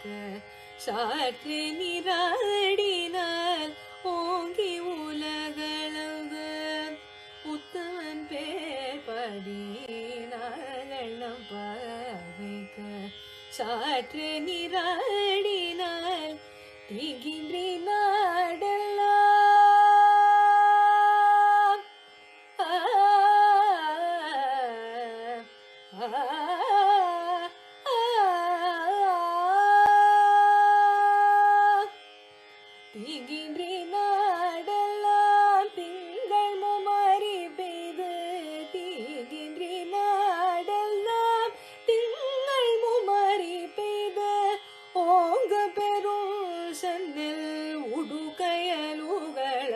பார்வைக்கு சாற்று நிராடினால் ஓங்கி உலகளவு உத்தமன் பேர் படி நாங்கள் நம் சாற்று நிராடினால் திகின்றி நாடலாம் ஆ, ஆ. தீங்கின்றி நாடெல்லாம் திங்கள் முமாரி பெய்து தீங்கின்றி நாடெல்லாம் திங்கள் முமாரி பெய்து ஓங்க பெரும் சன்னல் உடுகையலுகள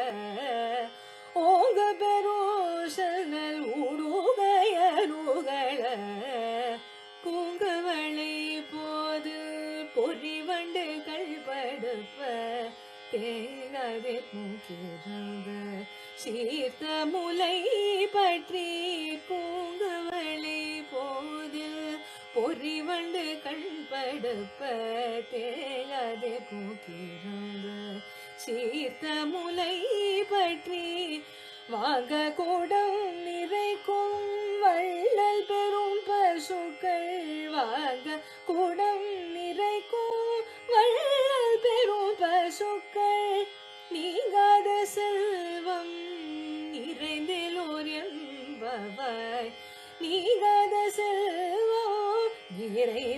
ஓங்க பெரும் சன்னல் உடுகையலுகள பூங்கவளை போது பொறிவண்டு கள்படுப்ப தேங்காதே மூக்கிறந்த சீர்த்த முலை பற்றி பூங்கவளை போதில் பொறிவண்டு கண்படுப்ப தேங்காதே பூக்கிறந்த சீர்த்த முலை பற்றி வாங்க கூடம் நிறைக்கும் வள்ளல் பெரும் பசுக்கள் வாங்க கூடம் சொற்கள் நீங்காத செல்வம் நிறைந்திலோர் என்பவர். நீங்காத செல்வம் நிறை